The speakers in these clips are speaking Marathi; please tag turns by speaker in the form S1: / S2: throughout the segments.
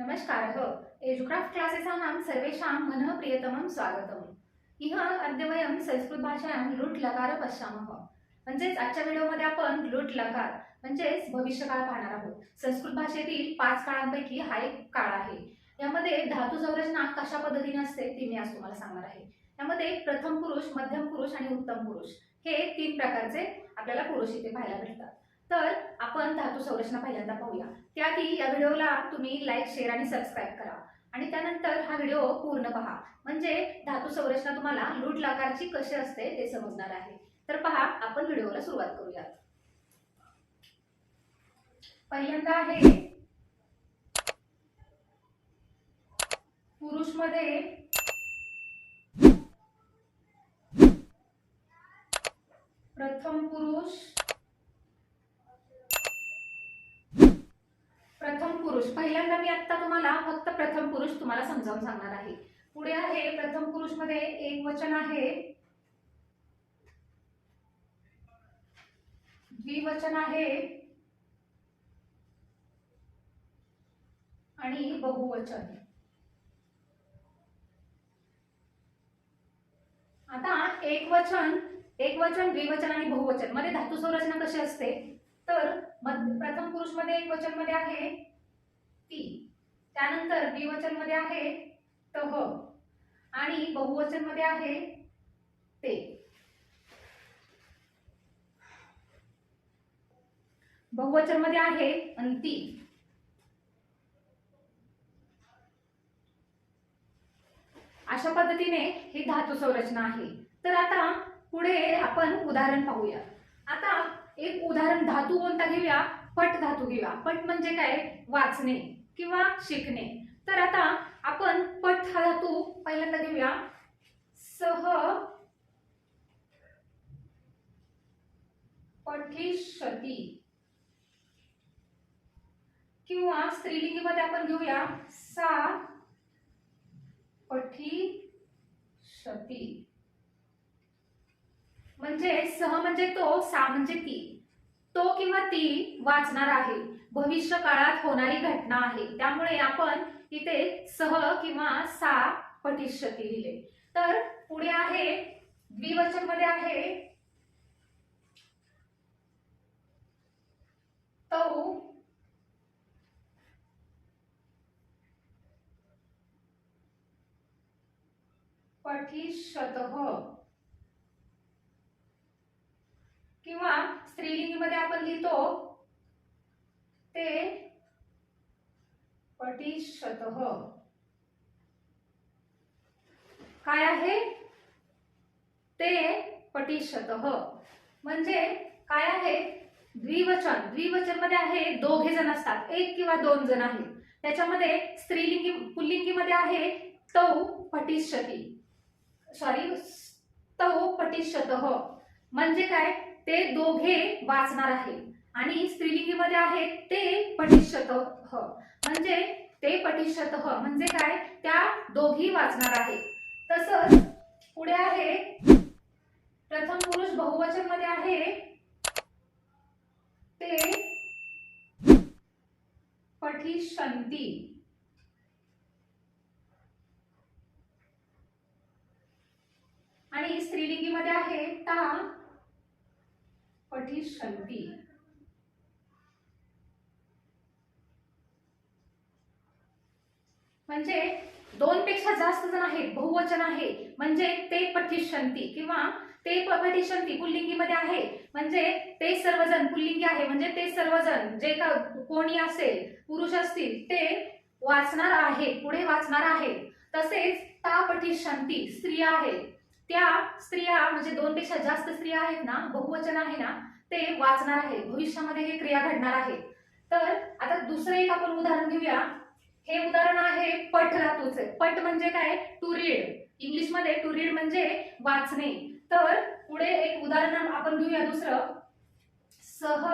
S1: नमस्कारः हो. एजुक्राफ्ट क्लासेसानां सर्वेषां मनः प्रियतमं स्वागतम्. इह अद्य वयं संस्कृतभाषायां लुट् लकार पश्यामः. म्हणजेच आजच्या व्हिडिओमध्ये आपण लुट लकार म्हणजेच भविष्यकाळ पाहणार आहोत. संस्कृत भाषेतील पाच काळांपैकी हा एक काळ आहे. यामध्ये धातू संरचना कशा पद्धतीने असते ती मी आज तुम्हाला सांगणार आहे. यामध्ये प्रथम पुरुष मध्यम पुरुष आणि उत्तम पुरुष हे तीन प्रकारचे आपल्याला पुरुष इथे पाहायला भेटतात तर आपण धातू संरचना पहिल्यांदा पाहूया. त्याआधी या व्हिडिओला तुम्ही लाईक शेअर आणि सबस्क्राईब करा. आणि त्यानंतर हा व्हिडिओ पूर्ण पहा. म्हणजे धातू संरचना तुम्हाला लूट लाकारची कशी असते ते समजणार आहे. तर पहा आपण व्हिडिओला सुरुवात करूयात पहिल्यांदा आहे पुरुषमध्ये प्रथम पुरुष प्रथम पुरुष. पहिल्यांदा मी आता तुम्हाला फक्त प्रथम पुरुष तुम्हाला समजावून सांगणार आहे. पुढे आहे प्रथम पुरुषमध्ये एक वचन आहे. द्विवचन आहे. आणि बहुवचन. आता एक वचन एक वचन द्विवचन आणि बहुवचन. मध्ये धातू संरचना कशी असते? तर प्रथम पुरुषमध्ये एक वचनमध्ये आहे ती. त्यानंतर द्विवचनमध्ये आहे तह. आणि बहुवचनमध्ये आहे ते. बहुवचनमध्ये आहे आणि ती अशा पद्धतीने ही धातू संरचना आहे. तर आता पुढे आपण उदाहरण पाहूया. आता एक उदाहरण धातू कोणता घेऊया? पट धातू घेऊया. पट म्हणजे काय? वाचणे किंवा शिकणे. तर आता आपण पट हा धातू पहिल्यांदा घेऊया. सह पठिष्यती किंवा स्त्रीलिंगीमध्ये आपण घेऊया सा पठिष्यती म्हणजे सह म्हणजे तो सा म्हणजे ती. तो किंवा ती वाचणार आहे. भविष्य काळात होणारी घटना आहे. त्यामुळे आपण इथे सह किंवा सा पठिष्यती लिहिले तर पुढे आहे द्विवचनमध्ये आहे. तौ पठिष्यतः. किंवा स्त्रीलिंगीमध्ये आपण लिहितो ते पटिशत काय आहे? ते पटिशत म्हणजे काय आहे? द्विवचन. द्विवचनमध्ये आहे दोघे जण असतात. एक किंवा दोन जण आहेत. त्याच्यामध्ये स्त्रीलिंगी पुल्लिंगीमध्ये आहे तौ पटिशती सॉरी तौ पटिशत म्हणजे काय? ते दोघे वाचणार आहे आणि स्त्रीलिंगीमध्ये आहे ते पटिशत म्हणजे ते पटिशत म्हणजे काय? त्या दोघी वाचणार आहे तसंच पुढे आहे प्रथम पुरुष बहुवचनमध्ये आहे ते पठिशंती आणि स्त्रीलिंगीमध्ये आहे ता पठिष्यन्ति म्हणजे दोन पेक्षा जास्त जण आहेत बहुवचन आहे. म्हणजे ते पठिष्यन्ति किंवा ते प- पठिष्यन्ति पुल्लिंगीमध्ये आहे. म्हणजे ते सर्वजण पुल्लिंगी आहे. म्हणजे ते सर्वजण जे का कोणी असेल पुरुष असतील ते वाचणार आहे पुढे वाचणार आहे तसेच ता पठिष्यन्ति स्त्रिया आहेत त्या स्त्रिया म्हणजे दोन पेक्षा जास्त स्त्रिया आहेत ना बहुवचन आहे ना ते वाचणार आहे. भविष्यामध्ये हे क्रिया घडणार आहे. तर आता दुसरं एक आपण उदाहरण घेऊया. हे उदाहरण आहे पट धातूचे. पट म्हणजे काय? टू रीड इंग्लिशमध्ये टू रीड म्हणजे वाचणे. तर पुढे एक उदाहरण आपण घेऊया दुसरं. सह.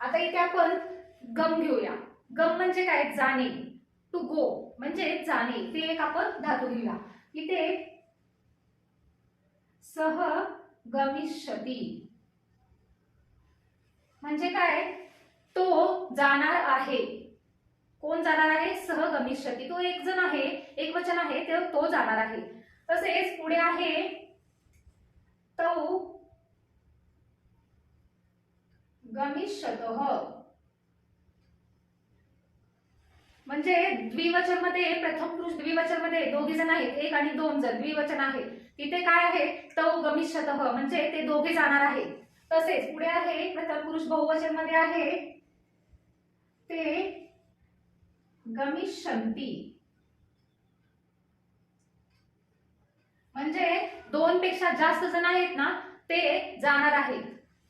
S1: आता इथे आपण गम घेऊया. गम म्हणजे काय? जाणे. टू गो म्हणजे जाणे ते एक आपण धातू लिहिला इथे सह गमिष्यती. म्हणजे काय? तो जाणार आहे. कोण जाणार आहे? सहगमिष्यती तो एक जण आहे एक वचन आहे ते तो जाणार आहे. तसेच पुढे आहे तो गमिष्यत. म्हणजे द्विवचनमध्ये प्रथम पुरुष द्विवचनमध्ये दोघे जण आहेत एक आणि दोन जण द्विवचन आहे तिथे काय आहे? तौ गमिष्यत म्हणजे ते दोघे जाणार आहे तसेच पुढे आहे प्रथम पुरुष बहुवचनमध्ये आहे ते गमिष्यंती म्हणजे दोन पेक्षा जास्त जण आहेत ना ते जाणार आहेत.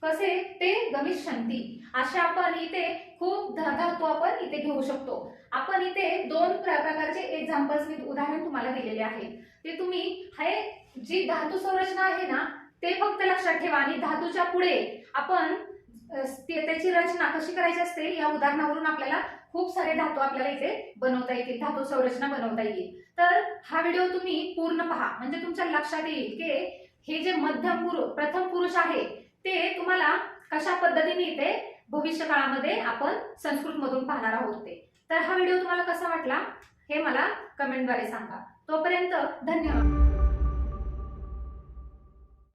S1: कसे? ते गमिष्यंती अशा आपण इथे खूप धा- धातू आपण इथे घेऊ शकतो. आपण इथे दोन प्रकारचे एक्झाम्पल्स मी उदाहरण तुम्हाला दिलेले आहे. ते तुम्ही हे जी धातू संरचना आहे ना ते फक्त लक्षात ठेवा. आणि धातूच्या पुढे आपण ते- त्याची रचना कशी करायची असते या उदाहरणावरून आपल्याला खूप सारे धातू आपल्याला इथे बनवता येतील धातू संरचना बनवता येईल. तर हा व्हिडिओ तुम्ही पूर्ण पहा. म्हणजे तुमच्या लक्षात येईल की हे जे मध्यम पुरुष प्रथम पुरुष आहे ते तुम्हाला कशा पद्धतीने इथे भविष्य काळामध्ये आपण संस्कृत मधून पाहणार आहोत ते. तर हा व्हिडिओ तुम्हाला कसा वाटला हे मला कमेंटद्वारे सांगा. तोपर्यंत धन्यवाद.